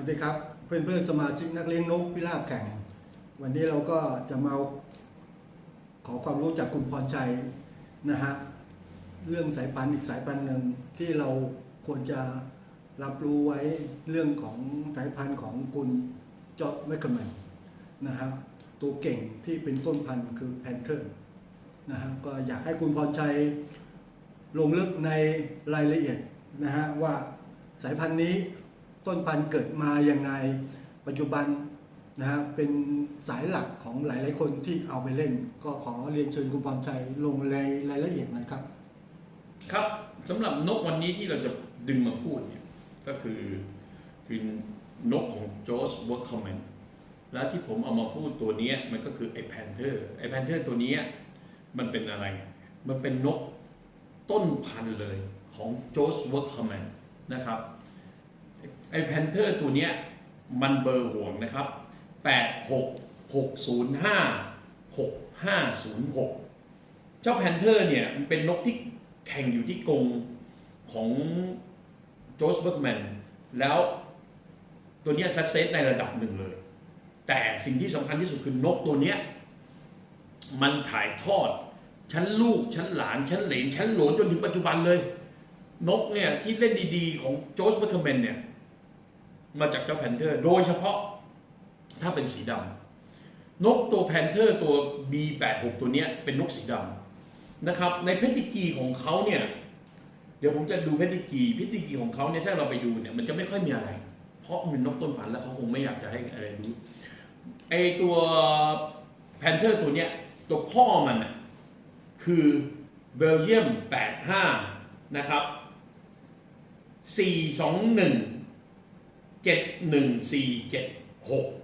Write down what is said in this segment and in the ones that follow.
วัสดีครับเพื่อนๆสมาชิกนักเลี้ยงนกพิราบแข่ง วันนี้เราก็จะมาขอความรู้จากคุณพรชัยนะฮะเรื่องสายพันธุ์อีกสายพันธุ์หนึ่งที่เราควรจะรับรู้ไว้เรื่องของสายพันธุ์ของคุณจอร์ดแมคคแมนนะฮะตัวเก่งที่เป็นต้นพันธุ์คือแพนเทอร์นะฮะก็อยากให้คุณพรชัยลงลึกในรายละเอียดนะฮะว่าสายพันธุ์นี้ ต้นพันธุ์เกิดมาอยังไง ปัจจุบันนะฮะเป็นสายหลักของหลาย ๆ คนที่เอาไปเล่น ก็ขอเรียนเชิญคุณพรชัยลงรายรายละเอียดนะครับ ครับสำหรับนกวันนี้ที่เราจะดึงมาพูดเนี่ยก็คือคือนกของโจสเวิร์คคอมเมนและที่ผมเอามาพูดตัวนี้มันก็คือไอ้แพนเทอร์ไอ้แพนเทอร์ตัวนี้มันเป็นอะไร มันเป็นนกต้นพันธุ์เลยของโจสเวิร์คคอมเมนนะครับ ไอ้แพนเทอร์ตัวเนี้ยมันเบอร์ห่วงนะครับ 86605 6506 เจ้าแพนเทอร์เนี่ยมันเป็นนกที่แข่งอยู่ที่กรงของโจสเบิร์กแมนแล้วตัวเนี้สักเซสในระดับหนึ่งเลย แต่สิ่งที่สำคัญที่สุดคือนกตัวเนี้ยมันถ่ายทอด ชั้นลูก ชั้นหลาน ชั้นเหลนชั้นหลนจนถึงปัจจุบันเลย นกเนี่ยที่เล่นดีๆ ของโจสเบิร์กแมนเนี่ย มาจากเจ้าแพนเทอร์ โดยเฉพาะถ้าเป็นสีดำนกตัวแพนเทอร์ตัว B86 ตัวเนี้ยเป็นนกสีดำนะครับ ในเพดิกีของเขาเนี่ย เดี๋ยวผมจะดูเพดิกีเพดิกีของเขาเนี่ยถ้าเราไปดูเนี่ยมันจะไม่ค่อยมีอะไร เพราะมันเป็นนกต้นพันธุ์แล้วเขาคงไม่อยากจะให้อะไรรู้ไอตัวแพนเทอร์ตัวเนี้ยตัวพ่อมันคือเบลเยียม 85 นะครับ 421 71476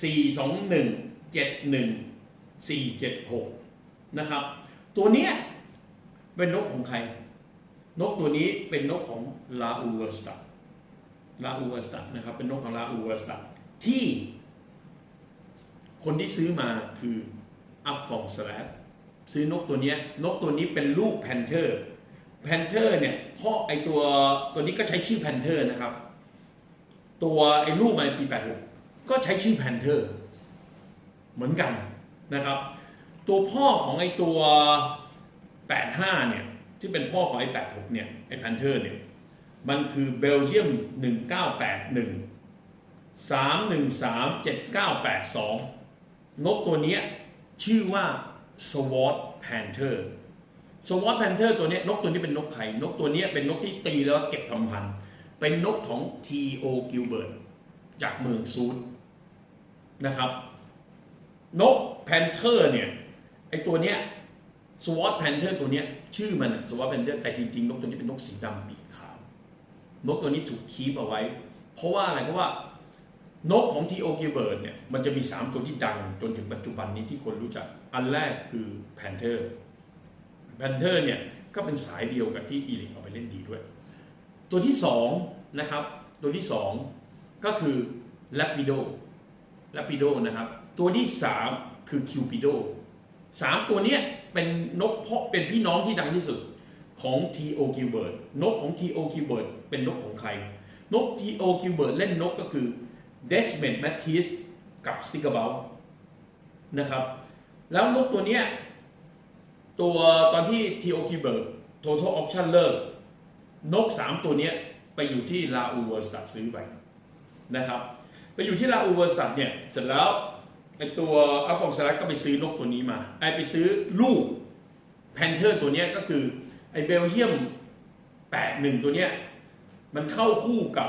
421 71476นะครับ ตัวเนี้ยเป็นนกของใคร นกตัวนี้เป็นนกของลาอูเวสตัลาอูเวสตันะครับ เป็นนกของลาอูเวสตัที่คนที่ซื้อมาคืออัฟฟองสแลดซื้อนกตัวนี้นกตัวนี้เป็นลูกแพนเทอร์แพนเทอร์เนี่ยพ่อไอตัวตัวนี้ก็ใช้ชื่อแพนเทอร์นะครับ ตัวไอ้ลูกมันปี 86 ก็ใช้ชื่อแพนเทอร์เหมือนกันนะครับ ตัวพ่อของไอ้ตัว 85 เนี่ย ที่เป็นพ่อของไอ้ 86 เนี่ย ไอ้แพนเทอร์เนี่ย มันคือเบลเยียม 1981 313 7982 นกตัวเนี้ยชื่อว่า Swat Panther Swat Panther ตัวเนี้ยนกตัวนี้เป็นนกไข่นกตัวเนี้ยเป็นนกที่ตีแล้วเก็บทำพันธุ์ เป็นนกของ T.O. Gilbert จากเมืองซูดนะครับ นกแพนเทอร์เนี่ยไอตัวเนี้ยสวอตแพนเทอร์ตัวเนี้ยชื่อมันสวอตแพนเทอร์แต่จริงๆ นกตัวนี้เป็นนกสีดำปีกขาว นกตัวนี้ถูกคีปเอาไว้ เพราะว่าอะไรเพราะว่านกของทีโอกิเบิร์ดเนี่ยมันจะมี 3 ตัวที่ดังจนถึงปัจจุบันนี้ที่คนรู้จัก อันแรกคือแพนเทอร์แพนเทอร์เนี่ยก็เป็นสายเดียวกับที่อีลิกเอาไปเล่นดีด้วย ตัวที่2นะครับตัวที่ 2 ก็คือแลปิโดลาปิโดนะครับ ตัวที่ 3 คือคิวปิโดสามตัวเนี้ยเป็นนกเพาะเป็นพี่น้องที่ดังที่สุดของ T.O. Gilbert นกของ T.O. Gilbert เป็นนกของใคร นก T.O. Gilbert เล่นนกก็คือ Desmond Mattis กับ s t i c k e r b o u t นะครับ แล้วนกตัวเนี้ยตัวตอนที่ T.O. Gilbert Total Auction เลิก นก 3 ตัวนี้ไปอยู่ที่ลาอูเวอร์สตัดซื้อไปนะครับไปอยู่ที่ลาอูเวอร์สตัดเนี่ยเสร็จแล้วไอตัวอัลฟองสลัดก็ไปซื้อนกตัวนี้มาไอไปซื้อลูกแพนเทอร์ตัวนี้ก็คือไอเบลเยียม 81 ตัวเนี้ยมันเข้าคู่กับ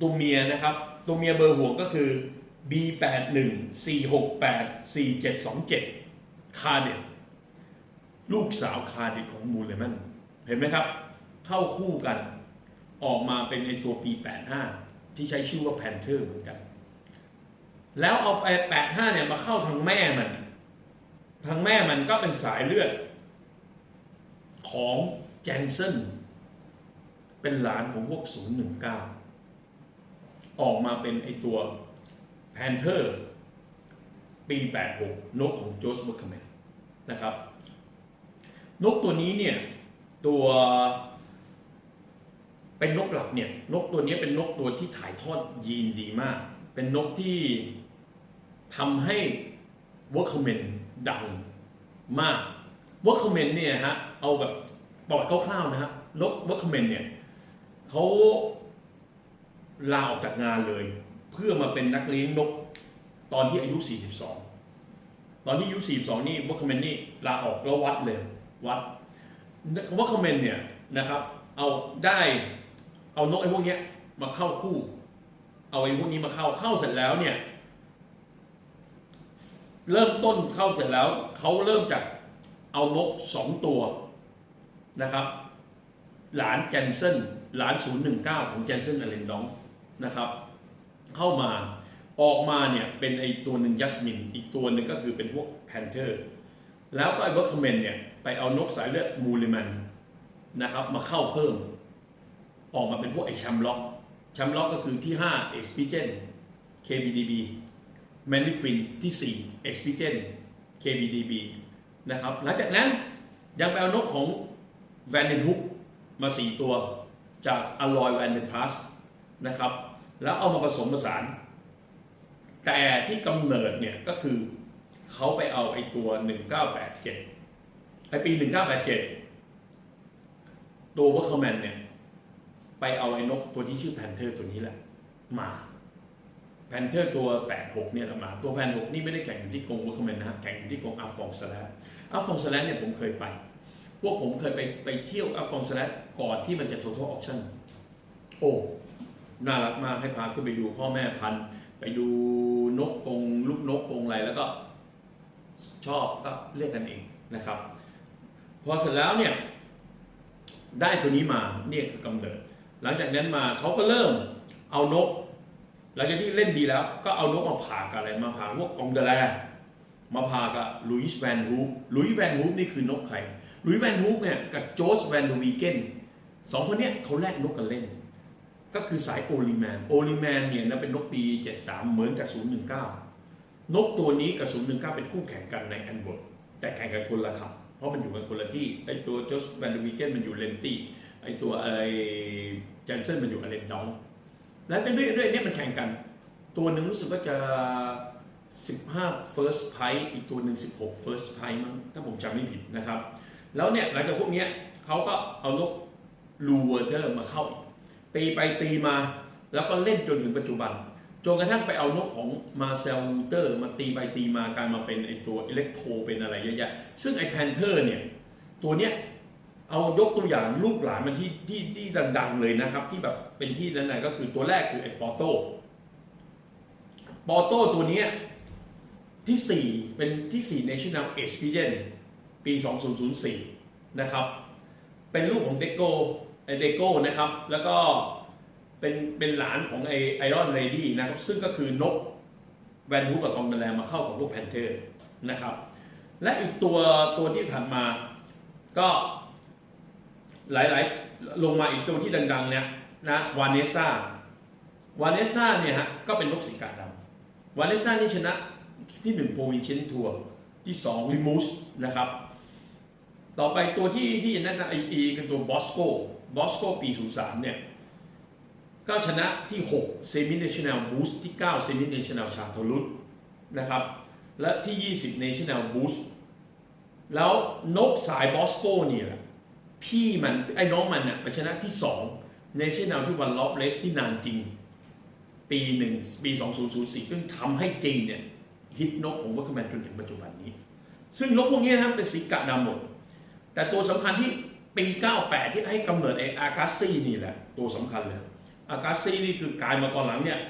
ตัวเมียนะครับ ตัวเมียเบอร์ห่วงก็คือ B81 468 4727 คาเดตลูกสาวคาเดตของมูลเลมันเห็นไหมครับ เข้าคู่กัน ออกมาเป็นไอตัว P85 ที่ใช้ชื่อว่าแพนเทอร์เหมือนกัน แล้วเอาไป85เนี่ยมาเข้าทางแม่มัน ทางแม่มันก็เป็นสายเลือด ของแจนเซนเป็นหลานของพวก 019 ออกมาเป็นไอตัวแพนเทอร์ปี 86 นกของโจสเบอร์คาเมนนะครับ นกตัวนี้เนี่ย ตัว เป็นนกหลักเนี่ยนกตัวนี้เป็นนกตัวที่ถ่ายทอดยีนดีมาก เป็นนกที่ทำให้วอร์คเมนดังมากวอร์คเมนเนี่ยฮะเอาแบบปอดคร่าวๆนะฮะนกวอร์คเมนเนี่ยเขาลาออกจากงานเลย เพื่อมาเป็นนักเลี้ยงนกตอนที่อายุ 42 ตอนที่อายุ 42 นี่วอร์คเมนนี่ลาออกแล้ววัดเลยวัดคำว่าคอมเมนเนี่ยนะครับเอาได้ เอานกไอ้พวกเนี้ยมาเข้าคู่ เอาไอ้พวกนี้มาเข้าเข้าเสร็จแล้วเนี่ย เริ่มต้นเข้าเสร็จแล้วเขาเริ่มจากเอานกสองตัวนะครับ หลานแจนเซนหลาน 019 ของแจนเซนอเลนดองนะครับ เข้ามาออกมาเนี่ยเป็นไอตัวหนึ่งยัสมิน อีกตัวหนึ่งก็คือเป็นพวกแพนเทอร์แล้วก็ไอเวิร์คเมนเนี่ยไปเอานกสายเลือดมูลิมันนะครับมาเข้าเพิ่ม ออกมาเป็นพวกไอแชมล็อกแชมล็อกก็คือที่5 e x p i g e n KBDB m a n l y q u i n ที่ 4 e x p i g e n KBDB นะครับหลังจากนั้นยังไปเอานกของ v a n d e n h o o k มา 4 ตัวจาก Alloy v a n d e n p l u s นะครับแล้วเอามาผสมผสาน แต่ที่กำเนิดเนี่ยก็คือเขาไปเอาไอตัว 1987ไอ้ปี 1987 ตัววัคเคอร์แมนเนี่ย ไปเอาไอ้นกตัวที่ชื่อแพนเทอร์ตัวนี้แหละ มาแพนเทอร์ตัว 86 เนี่ยละมา ตัวแพน6นี่ไม่ได้แข่งอยู่ที่กรงวัคเคอร์แมนนะฮะแข่งอยู่ที่กรงอาฟฟองสแลนอาฟฟองสแลนเนี่ยผมเคยไป พวกผมเคยไปไปเที่ยวอาฟฟองสแลนก่อนที่มันจะ total auction โอ้ น่ารักมากให้พาขึ้นไปดูพ่อแม่พันธุ์ ไปดูนกกรงลูกนกกรงอะไรแล้วก็ชอบก็เรียกกันเองนะครับ พอเสร็จแล้วเนี่ยได้ตัวนี้มาเนี่ยคือกำเนิด หลังจากนั้นมาเขาก็เริ่มเอานก หลังจากที่เล่นดีแล้ว ก็เอานกมาผ่ากับอะไรมาผ่าพวกกองเดแลมาผ่ากับลุยส์แวนฮูปลุยส์แวนฮูปนี่คือนกใครลุยส์แวนฮูปเนี่ยกับโจสแวนดูวีเกนสองคนเนี้ยเขาแลกนกกันเล่น ก็คือสายโอลิแมนโอลิแมนเนี่ยนะเป็นนกปี 73 เหมือนกับ 019 นกตัวนี้กับ 019 เป็นคู่แข่งกันในแอนเวิร์ดแต่แข่งกันคนละครับ เพราะมันอยู่กันคนละที่ไอตัวโจสแวนเดวิเกนมันอยู่เลนตี้ ไอตัวไอเจนเซนมันอยู่อเลนดอง แล้วก็ด้วยด้วยเนี่ยมันแข่งกัน ตัวหนึ่งรู้สึกว่าจะ 15 first prize อีกตัวหนึ่ง16 first prize มั้งถ้าผมจำไม่ผิดนะครับ แล้วเนี่ยหลังจากพวกเนี้ยเขาก็เอานกลูเวอร์เจอร์มาเข้า ตีไปตีมา แล้วก็เล่นจนถึงปัจจุบันจนกระทั่งไปเอานกของมาเซลเตอร์ มาตีไปตีมากลายมาเป็นไอตัวอิเล็กโทรเป็นอะไรเยอะแยะซึ่งไอแพนเทอร์เนี่ย ตัวเนี้ย เอายกตัวอย่างลูกหลานมันที่ที่ที่ดังๆเลยนะครับ ที่แบบเป็นที่นั้นนะก็คือตัวแรกคือไอปอโต้ปอโต้ตัวนี้ที่ 4 เป็นที่ 4 National a g e p i g e n ปี 2004 นะครับ เป็นลูกของเดโกไอเดโก้นะครับ แล้วก็เป็นเป็นหลานของไอไอรอนเรดี้นะครับ ซึ่งก็คือนกแวนฮูปกับกองเดลแลมาเข้ากับพวกแพนเทอร์นะครับ และอีกตัวตัวที่ถัดมาก็ หลายๆ ลงมาอีกตัวที่ดังๆเนี่ยนะวานเนซ่าวานเนซ่าเนี่ยฮะก็เป็นนกสีกาดำวานเนซ่านี่ชนะที่1โปรวินเชนทัวร์ที่2ริมูสนะครับต่อไปตัวที่ที่นั่นนะไออีคือตัวบอสโกบอสโกปี03เนี่ยก็ชนะที่6 Semi National Boost ที่ 9 Semi National c h a t e l u t นะครับ และที่ 20 National Boost แล้วนกสายบอสโกเนี่แหละ พี่มันไอ้น้องมันน่ะไปชนะที่2 National ที่วันลอฟเลสที่นานจริง ปีหนึ่งปี 2004ซึ่งทำให้จีนเนี่ยฮิตนกของวัคแมนจนถึงปัจจุบันนี้ ซึ่งนกพวกนี้นะครับเป็นสีกะดำหมด แต่ตัวสำคัญที่ปี 98 ที่ให้กำเนิดไอ้อากาซี่นี่แหละ ตัวสำคัญเลยอากาซี่นี่คือกลายมาตอนหลังเนี่ย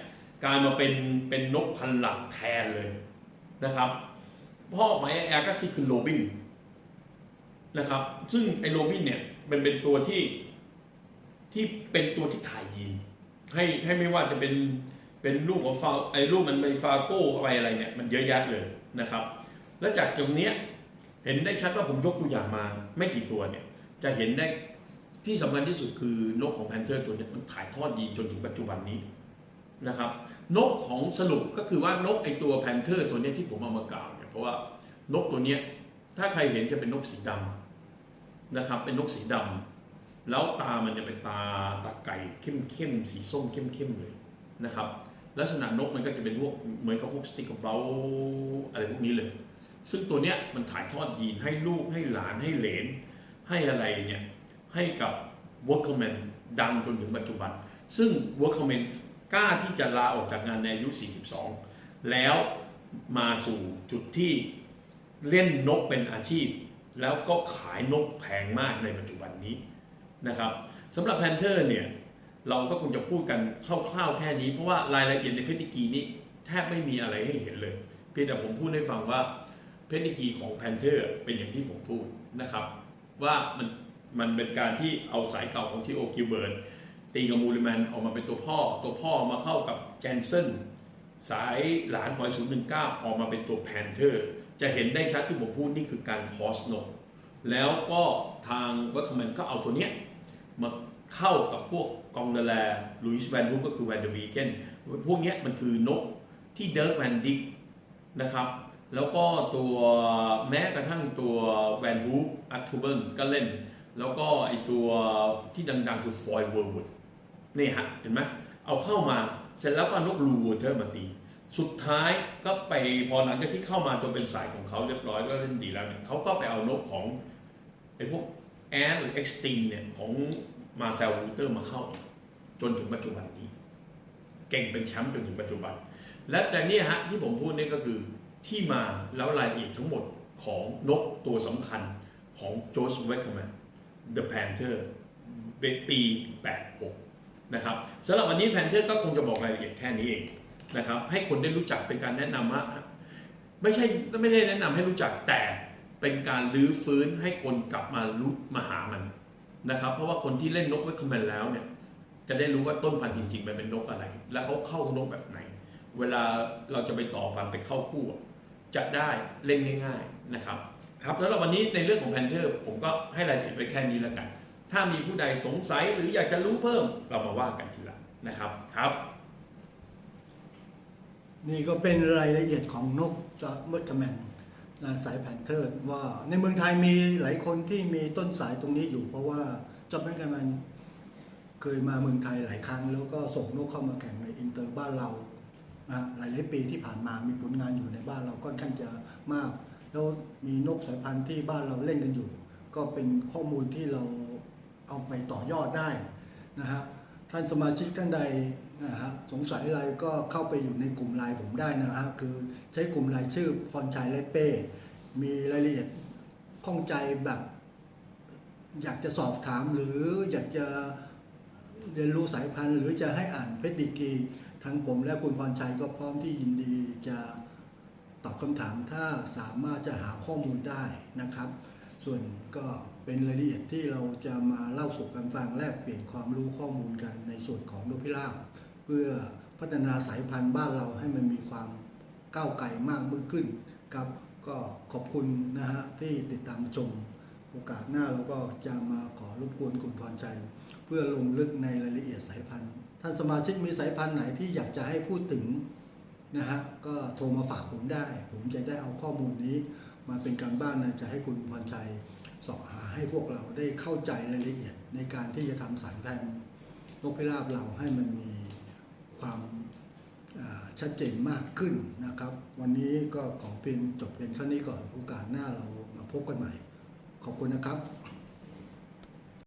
กลายมาเป็นเป็นนกพันหลักแทนเลยนะครับพ่อของไออากาซี่คือโรบิน นะครับ ซึ่งไอ้โรบินเนี่ยเป็นเป็นตัวที่ที่เป็นตัวที่ถ่ายยีนให้ให้ไม่ว่าจะเป็นเป็นลูกของฟาไอ้ลูกมันไปฟาโก้อะไรอะไรเนี่ยมันเยอะแยะเลยนะครับ แล้วจากตรงเนี้ยเห็นได้ชัดว่าผมยกตัวอย่างมา ไม่กี่ตัวเนี่ยจะเห็นได้ที่สำคัญที่สุดคือนกของแพนเทอร์ตัวเนี้มันถ่ายทอดยีนจนถึงปัจจุบันนี้นะครับ นกของสรุปก็คือว่านกไอตัวแพนเทอร์ตัวเนี้ยที่ผมเอามากล่าวเนี่ยเพราะว่านกตัวเนี้ยถ้าใครเห็นจะเป็นนกสีดำ นะครับ เป็นนกสีดำแล้วตามันจะเป็นตาตาไก่เข้มๆสีส้มเข้มๆเลยนะครับ ลักษณะนกมันก็จะเป็นพวกเหมือนกับพวกสติกเกอร์เบลอะไรพวกนี้เลย ซึ่งตัวเนี้ยมันถ่ายทอดยีนให้ลูกให้หลานให้เหลน ให้อะไรเนี่ยให้กับ Workman ดังจนถึงปัจจุบัน ซึ่ง Workman กล้าที่จะลาออกจากงานในอายุ 42 แล้วมาสู่จุดที่เล่นนกเป็นอาชีพ แล้วก็ขายนกแพงมากในปัจจุบันนี้นะครับสำหรับ Panther เนี่ยเราก็คงจะพูดกันคร่าวๆแค่นี้ เพราะว่ารายละเอียดในเพชรดิกีนี้แทบไม่มีอะไรให้เห็นเลย เพียงแต่ผมพูดให้ฟังว่าเพชรดิกีของ Panther เป็นอย่างที่ผมพูดนะครับ ว่ามันมันเป็นการที่เอาสายเก่าของทีโอคิวเบิร์นตีกับมูลิแมนออกมาเป็นตัวพ่อ ตัวพ่อมาเข้ากับแจนเซนสายหลานหอยศูนย์หนึ่งเก้าออกมาเป็นตัวแพนเทอร์ จะเห็นได้ชัดที่ผมพูดนี่คือการคอสโนแล้วก็ทางวัคแมนก็เอาตัวเนี้ยมาเข้ากับพวกกองเดแลลุยส์แวนฮูก็คือแวนเดอร์วีเกนพวกเนี้ยมันคือนกที่เดิร์กแวนดิกนะครับแล้วก็ตัวแม้กระทั่งตัวแวนฮูอัตทูเบิลก็เล่น แล้วก็ไอตัวที่ดังๆ คือฟอยเวิร์ดนี่ฮะ เห็นไหมเอาเข้ามาเสร็จแล้วก็นกลูวอเทอร์มาตี สุดท้ายก็ไปพอหลังจากที่เข้ามาจนเป็นสายของเขาเรียบร้อยก็เล่นดีแล้วเนี่ยเขาก็ไปเอานกของไอ้พวกแอนหรือเอ็กซ์ติงเนี่ยของมาเซลวูเตอร์มาเข้า จนถึงปัจจุบันนี้ เก่งเป็นแชมป์จนถึงปัจจุบัน และแต่นี่ฮะที่ผมพูดนี่ก็คือที่มาแล้วรายละเอียดทั้งหมดของนกตัวสำคัญของโจสเวคแมน The Panther เป็นปี 86 นะครับสำหรับวันนี้ Panther ก็คงจะบอกรายละเอียดแค่นี้เอง นะครับ ให้คนได้รู้จักเป็นการแนะนำว่าไม่ใช่ไม่ได้แนะนำให้รู้จักแต่เป็นการลื้อฟื้นให้คนกลับมารู้มาหามันนะครับ เพราะว่าคนที่เล่นนกเวคแมนแล้วเนี่ย จะได้รู้ว่าต้นพันธุ์จริงๆมันเป็นนกอะไร แล้วเขาเข้านกแบบไหน เวลาเราจะไปต่อพันธุ์ไปเข้าคู่จะได้เล่นง่าย ๆนะครับครับแล้ววันนี้ในเรื่องของแพนเทอร์ผมก็ให้รายละเอียดไว้แค่นี้แล้วกัน ถ้ามีผู้ใดสงสัยหรืออยากจะรู้เพิ่มเรามาว่ากันทีหลังนะครับครับ นี่ก็เป็นรายละเอียดของนกจอร์ดเมอร์แมนสายแพนเทอร์ว่าในเมืองไทยมีหลายคนที่มีต้นสายตรงนี้อยู่ เพราะว่าจอร์ดเมอร์แมนเคยมาเมืองไทยหลายครั้ง แล้วก็ส่งนกเข้ามาแข่งในอินเตอร์บ้านเรานะหลายหลายปีที่ผ่านมามีผลงานอยู่ในบ้านเราค่อนข้างจะมาก แล้วมีนกสายพันธุ์ที่บ้านเราเล่นกันอยู่ ก็เป็นข้อมูลที่เราเอาไปต่อยอดได้นะฮะท่านสมาชิกท่านใด นะฮะสงสัยอะไรก็เข้าไปอยู่ในกลุ่มไลน์ผมได้นะฮะคือใช้กลุ่มไลน์ชื่อพรชัยและเป้ มีรายละเอียดข้องใจแบบ อยากจะสอบถามหรืออยากจะเรียนรู้สายพันธุ์ หรือจะให้อ่านเพชรดีกีทั้งผมและคุณพรชัยก็พร้อมที่ยินดีจะตอบคำถามถ้าสามารถจะหาข้อมูลได้นะครับ ส่วนก็เป็นรายละเอียดที่เราจะมาเล่าสู่กันฟังแลกเปลี่ยนความรู้ข้อมูลกันในส่วนของนกพิราบ เพื่อพัฒนาสายพันธุ์บ้านเราให้มันมีความก้าวไกลมากยิ่งขึ้นครับก็ขอบคุณนะฮะที่ติดตามชมโอกาสหน้าเราก็จะมาขอรบกวนคุณพรชัยเพื่อลงลึกในรายละเอียดสายพันธุ์ ท่านสมาชิกมีสายพันธุ์ไหนที่อยากจะให้พูดถึงนะฮะก็โทรมาฝากผมได้ ผมจะได้เอาข้อมูลนี้ มาเป็นการบ้านนะจะให้คุณพรชัยสาะหาให้พวกเราได้เข้าใจรายละเอียดในการที่จะทำสายพันธุ์นกพิราบเราให้มันมี ความชัดเจนมากขึ้นนะครับ วันนี้ก็ขอเพียงจบเป็นเท่านี้ก่อนโอกาสหน้าเรามาพบกันใหม่ ขอบคุณนะครับ